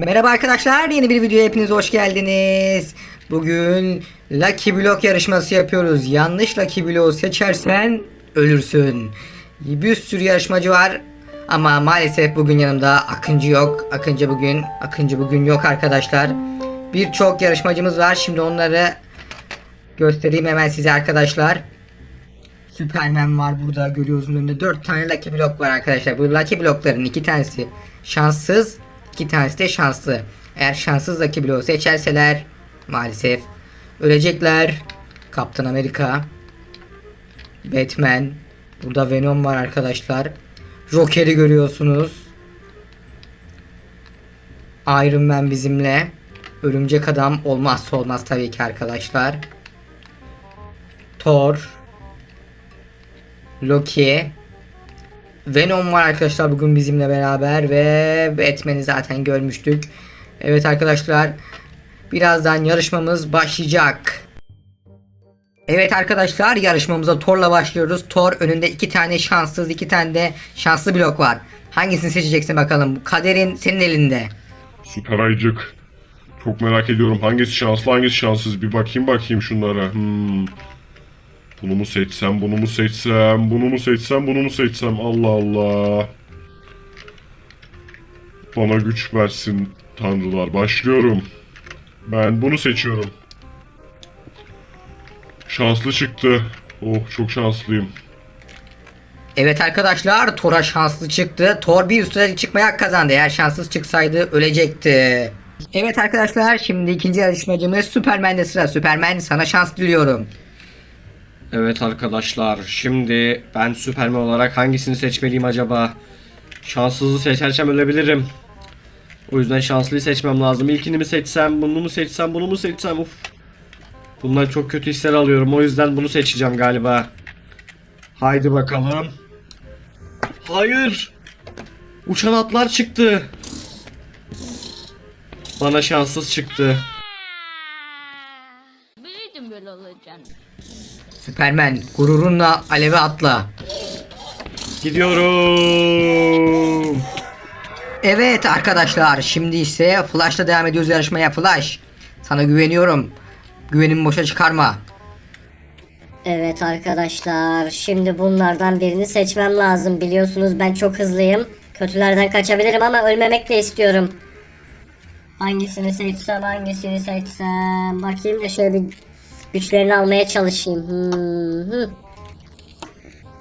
Merhaba arkadaşlar yeni bir videoya hepiniz hoş geldiniz. Bugün Lucky Block yarışması yapıyoruz. Yanlış Lucky Block'u seçersen ölürsün. Bir sürü yarışmacı var ama maalesef bugün yanımda Akıncı yok. Akıncı bugün Akıncı bugün yok arkadaşlar. Birçok yarışmacımız var. Şimdi onları göstereyim hemen size arkadaşlar. Superman var burada görüyorsunuz önünde 4 tane Lucky Block var arkadaşlar. Bu Lucky Block'ların iki tanesi şanssız, iki tanesi de şanslı. Eğer şanssız Lucky Block seçerseler maalesef ölecekler. Kaptan Amerika, Batman, burada Venom var arkadaşlar. Joker'i görüyorsunuz. Iron Man bizimle. Örümcek Adam olmazsa olmaz tabii ki arkadaşlar. Thor, Loki, Venom var arkadaşlar bugün bizimle beraber ve Batman'i zaten görmüştük. Evet arkadaşlar birazdan yarışmamız başlayacak. Evet arkadaşlar yarışmamıza Thor'la başlıyoruz. Thor önünde iki tane şanssız iki tane de şanslı blok var. Hangisini seçeceksin bakalım. Kaderin senin elinde. Süper ayıcık. Çok merak ediyorum hangisi şanslı hangisi şanssız bir bakayım bakayım şunlara. Hmm. Bunu mu seçsem bunu mu seçsem bunu mu seçsem bunu mu seçsem Allah Allah. Bana güç versin tanrılar başlıyorum. Ben bunu seçiyorum. Şanslı çıktı. Oh çok şanslıyım. Evet arkadaşlar Thor'a şanslı çıktı. Thor bir üstüne çıkmaya kazandı. Eğer şanssız çıksaydı ölecekti. Evet arkadaşlar şimdi ikinci yarışmacımız Superman'de sıra. Superman sana şans diliyorum. Evet arkadaşlar şimdi ben Süperman olarak hangisini seçmeliyim acaba? Şanssızı seçersem ölebilirim. O yüzden şanslıyı seçmem lazım. İlkini mi seçsem, bunu mu seçsem, bunu mu seçsem? Uf. Bundan çok kötü hisler alıyorum. O yüzden bunu seçeceğim galiba. Haydi bakalım. Hayır. Uçan atlar çıktı. Bana şanssız çıktı. Superman gururunla aleve atla. Gidiyorum. Evet arkadaşlar şimdi ise Flash'la devam ediyoruz yarışmaya Flash. Sana güveniyorum. Güvenimi boşa çıkarma. Evet arkadaşlar şimdi bunlardan birini seçmem lazım biliyorsunuz ben çok hızlıyım kötülerden kaçabilirim ama ölmemek de istiyorum hangisini seçsem hangisini seçsem bakayım da şöyle bir güçlerini almaya çalışayım Hmm, hı.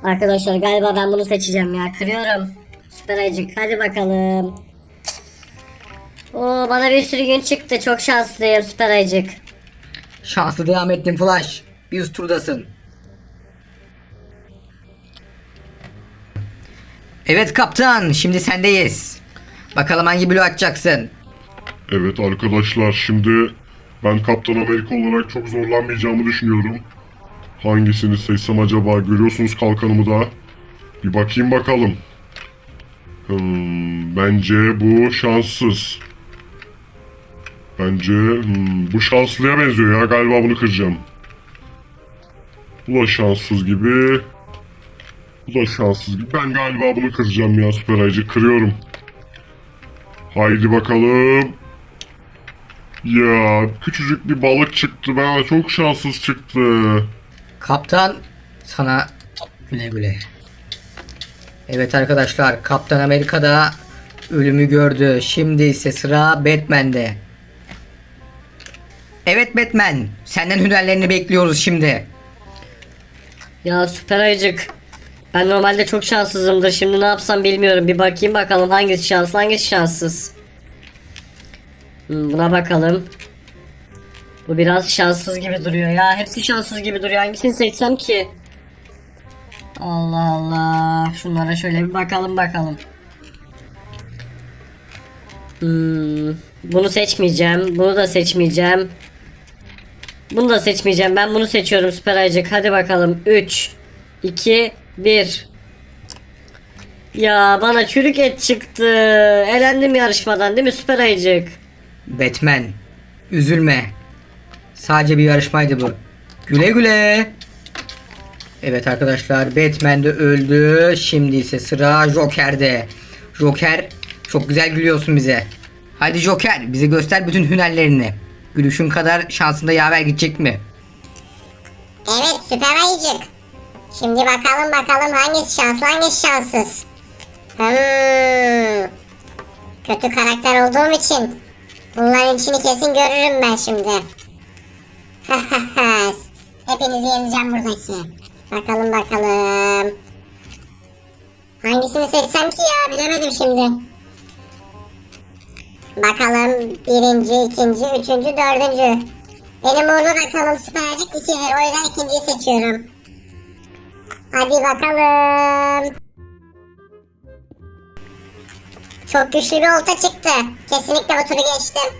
arkadaşlar galiba ben bunu seçeceğim ya kırıyorum süper ayıcık hadi bakalım Oo, bana bir sürü gün çıktı çok şanslıyım süper ayıcık Şanslı devam ettin Flash. Bir üst turdasın. Evet kaptan şimdi sendeyiz. Bakalım hangi bloğu açacaksın. Evet arkadaşlar şimdi ben Kaptan Amerika olarak çok zorlanmayacağımı düşünüyorum. Hangisini seçsem acaba görüyorsunuz kalkanımı da. Bir bakayım bakalım. Hmm, bence bu şanssız. Bence hmm, bu şanslıya benziyor ya galiba bunu kıracağım. Bu da şanssız gibi. Bu da şanssız gibi. Ben galiba bunu kıracağım ya süper ayıcı. Kırıyorum. Haydi bakalım. Ya küçücük bir balık çıktı. Bana çok şanssız çıktı. Kaptan sana güle güle. Evet arkadaşlar Kaptan Amerika'da ölümü gördü. Şimdi ise sıra Batman'de. Evet Batman senden hünerlerini bekliyoruz şimdi. Ya süper ayıcık. Ben normalde çok şanssızımdır. Şimdi ne yapsam bilmiyorum. Bir bakayım bakalım hangisi şanslı hangisi şanssız. Hmm, buna bakalım. Bu biraz şanssız gibi duruyor ya. Hepsi şanssız gibi duruyor. Hangisini seçsem ki? Allah Allah. Şunlara şöyle bir bakalım bakalım. Hmm, bunu seçmeyeceğim. Bunu da seçmeyeceğim. Bunu da seçmeyeceğim. Ben bunu seçiyorum Süper Ayıcık. Hadi bakalım. 3, 2, 1. Ya bana çürük et çıktı. Elendim yarışmadan değil mi Süper Ayıcık? Batman üzülme. Sadece bir yarışmaydı bu. Güle güle. Evet arkadaşlar Batman de öldü. Şimdi ise sıra Joker'de. Joker çok güzel gülüyorsun bize. Hadi Joker bize göster bütün hünerlerini. Gülüşün kadar şansında yaver gidecek mi? Evet süper ayıcık. Şimdi bakalım bakalım hangisi şanslı hangisi şanssız. Hmm. Kötü karakter olduğum için bunların içini kesin görürüm ben şimdi. Hepinizi yeneceğim buradaki. Bakalım bakalım. Hangisini seçsem ki ya bilemedim şimdi. Bakalım birinci, ikinci, üçüncü, dördüncü. Benim uğurlu rakamım süpercik ikidir. O yüzden ikinciyi seçiyorum. Hadi bakalım. Çok güçlü bir olta çıktı. Kesinlikle bu turu geçtim.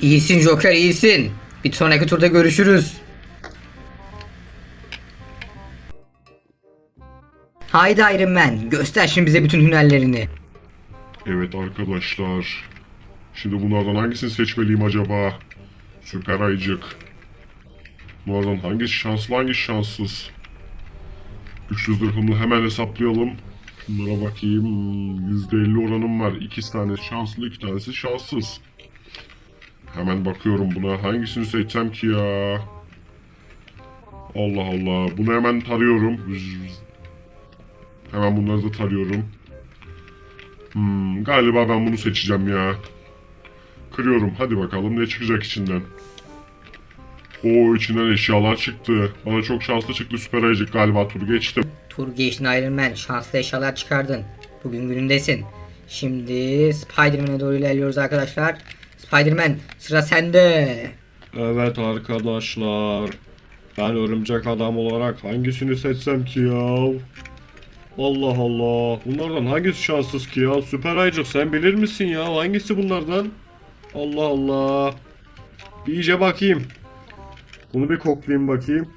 İyisin Joker iyisin. Bir sonraki turda görüşürüz. Haydi Iron Man göster şimdi bize bütün hünerlerini. Evet arkadaşlar. Şimdi bunlardan hangisini seçmeliyim acaba? Süper ayıcık. Bunlardan hangisi şanslı hangisi şanssız? 300 dirhamını hemen hesaplayalım. Bunlara bakayım. %50 oranım var. İki tanesi şanslı, iki tanesi şanssız. Hemen bakıyorum buna. Hangisini seçsem ki ya? Allah Allah. Bunu hemen tarıyorum. Hemen bunları da tarıyorum. Hmm, galiba ben bunu seçeceğim ya. Kırıyorum. Hadi bakalım ne çıkacak içinden. O içinden eşyalar çıktı. Bana çok şanslı çıktı süper ayıcık galiba turu geçtim. Tur geçtin Iron Man şanslı eşyalar çıkardın. Bugün günündesin. Şimdi Spider-Man'e doğru ilerliyoruz arkadaşlar. Spider-Man sıra sende. Evet arkadaşlar. Ben örümcek adam olarak hangisini seçsem ki ya? Allah Allah. Bunlardan hangisi şanssız ki ya? Süper ayıcık sen bilir misin ya? Hangisi bunlardan? Allah Allah. Bir iyice bakayım. Bunu bir koklayayım bakayım.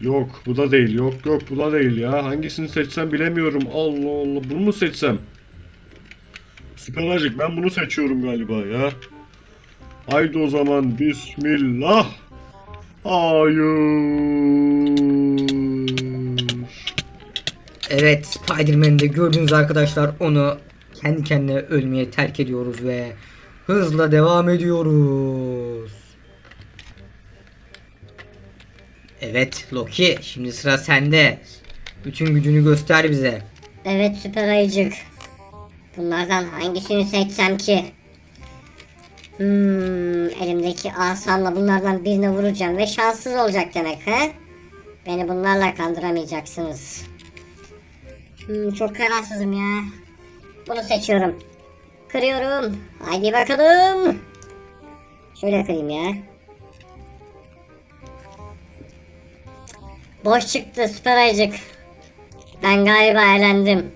Yok bu da değil. Yok yok bu da değil ya. Hangisini seçsem bilemiyorum. Allah Allah. Bunu mu seçsem? Süper ayıcık ben bunu seçiyorum galiba ya. Haydi o zaman bismillah. Hayır. Evet Spider-Man'de gördüğünüz arkadaşlar onu kendi kendine ölmeye terk ediyoruz ve hızla devam ediyoruz. Evet Loki şimdi sıra sende. Bütün gücünü göster bize. Evet süper ayıcık. Bunlardan hangisini seçsem ki? Hmm, elimdeki asamla bunlardan birine vuracağım ve şanssız olacak demek he? Beni bunlarla kandıramayacaksınız. Hmm, çok kararsızım ya. Bunu seçiyorum. Kırıyorum. Haydi bakalım. Şöyle kırayım ya. Boş çıktı süper ayıcık. Ben galiba eğlendim.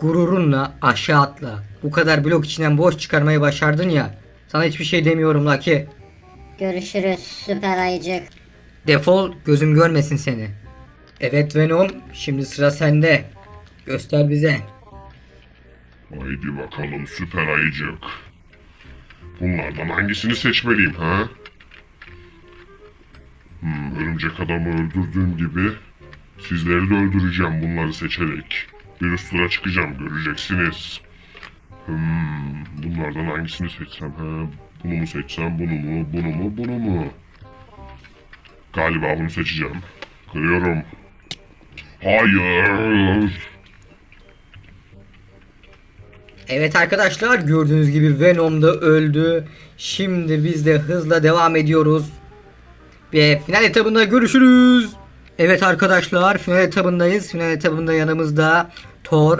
Gururunla aşağı atla. Bu kadar blok içinden boş çıkarmayı başardın ya. Sana hiçbir şey demiyorum Lucky. Görüşürüz süper ayıcık. Defol gözüm görmesin seni. Evet Venom şimdi sıra sende. Göster bize. Haydi bakalım süper ayıcık. Bunlardan hangisini seçmeliyim ha? Örümcek adamı öldürdüğüm gibi sizleri de öldüreceğim bunları seçerek. Bir üst tura çıkacağım göreceksiniz. Hmm, bunlardan hangisini seçsem ha? Bunu mu seçsem, bunu mu, bunu mu, bunu mu? Galiba bunu seçeceğim. Kırıyorum. Hayır. Evet arkadaşlar gördüğünüz gibi Venom da öldü. Şimdi biz de hızla devam ediyoruz. Ve final etabında görüşürüz. Evet arkadaşlar final etabındayız. Final etabında yanımızda Thor,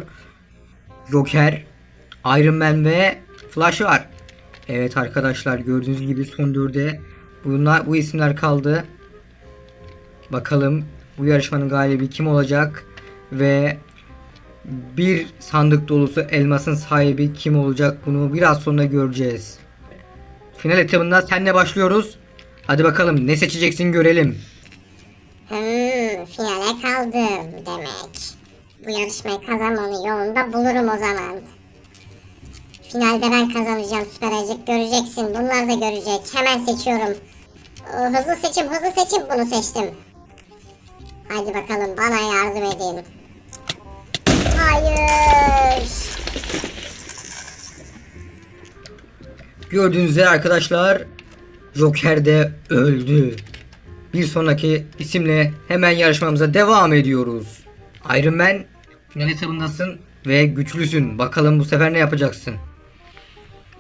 Joker, Iron Man ve Flash var. Evet arkadaşlar gördüğünüz gibi son dörde bunlar bu isimler kaldı. Bakalım bu yarışmanın galibi kim olacak ve bir sandık dolusu elmasın sahibi kim olacak bunu biraz sonra göreceğiz. Final etabında senle başlıyoruz. Hadi bakalım ne seçeceksin görelim. Hmm, finale kaldım demek. Bu yarışmayı kazanmanın yolunda bulurum o zaman. Finalde ben kazanacağım süper ayıcık göreceksin. Bunlar da görecek. Hemen seçiyorum. Hızlı seçim hızlı seçim bunu seçtim. Haydi bakalım bana yardım edin. Hayır. Gördüğünüz üzere arkadaşlar Joker de öldü. Bir sonraki isimle hemen yarışmamıza devam ediyoruz. Iron Man final etabındasın ve güçlüsün. Bakalım bu sefer ne yapacaksın?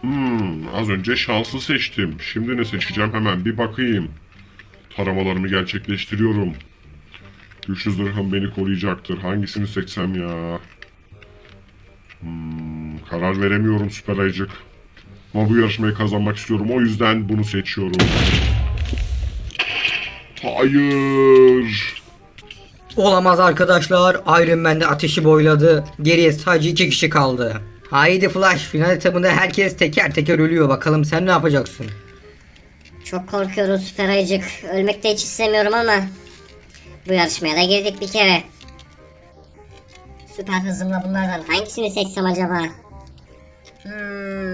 Hmm, az önce şanslı seçtim. Şimdi ne seçeceğim hemen bir bakayım. Taramalarımı gerçekleştiriyorum. Güçlü zırhım beni koruyacaktır. Hangisini seçsem ya? Hmm, karar veremiyorum süper ayıcık. Ama bu yarışmayı kazanmak istiyorum. O yüzden bunu seçiyorum. Hayır. Olamaz arkadaşlar. Iron Man de ateşi boyladı. Geriye sadece iki kişi kaldı. Haydi Flash final etabında herkes teker teker ölüyor. Bakalım sen ne yapacaksın? Çok korkuyorum süper ayıcık. Ölmek de hiç istemiyorum ama. Bu yarışmaya da girdik bir kere. Süper hızımla bunlardan hangisini seçsem acaba? Hmm.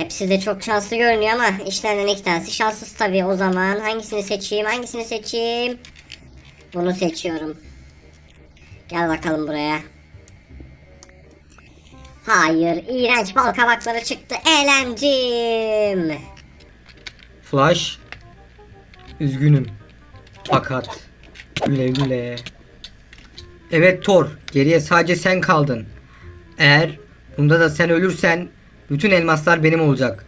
Hepsi de çok şanslı görünüyor ama işlerinden iki tanesi şanssız tabii. O zaman hangisini seçeyim hangisini seçeyim? Bunu seçiyorum. Gel bakalım buraya. Hayır, iğrenç bal kabakları çıktı. Eğlencim. Flash. Üzgünüm. Fakat güle güle. Evet Thor, geriye sadece sen kaldın. Eğer bunda da sen ölürsen bütün elmaslar benim olacak.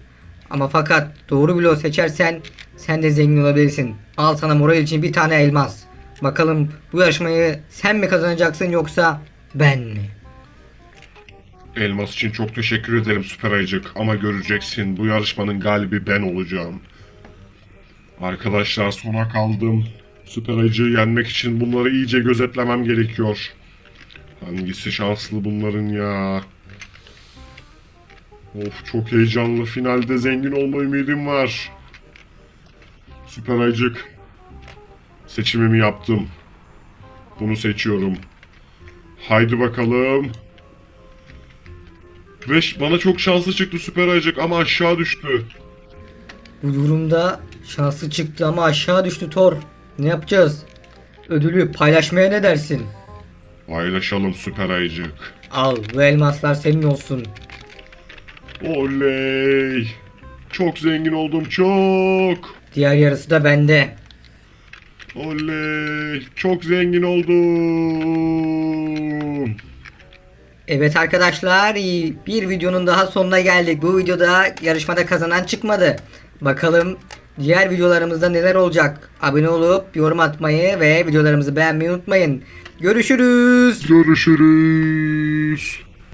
Ama fakat doğru bloğu seçersen sen de zengin olabilirsin. Al sana moral için bir tane elmas. Bakalım bu yarışmayı sen mi kazanacaksın yoksa ben mi? Elmas için çok teşekkür ederim süper ayıcık. Ama göreceksin bu yarışmanın galibi ben olacağım. Arkadaşlar sona kaldım. Süper ayıcığı yenmek için bunları iyice gözetlemem gerekiyor. Hangisi şanslı bunların ya? Of çok heyecanlı. Finalde zengin olma ümidim var. Süper ayıcık. Seçimimi yaptım. Bunu seçiyorum. Haydi bakalım. Ve bana çok şanslı çıktı süper ayıcık ama aşağı düştü. Bu durumda şanslı çıktı ama aşağı düştü Thor. Ne yapacağız? Ödülü paylaşmaya ne dersin? Paylaşalım süper ayıcık. Al bu elmaslar senin olsun. Oley. Çok zengin oldum çok. Diğer yarısı da bende. Oley. Çok zengin oldum. Evet arkadaşlar bir videonun daha sonuna geldik. Bu videoda yarışmada kazanan çıkmadı. Bakalım diğer videolarımızda neler olacak. Abone olup yorum atmayı ve videolarımızı beğenmeyi unutmayın. Görüşürüz. Görüşürüz.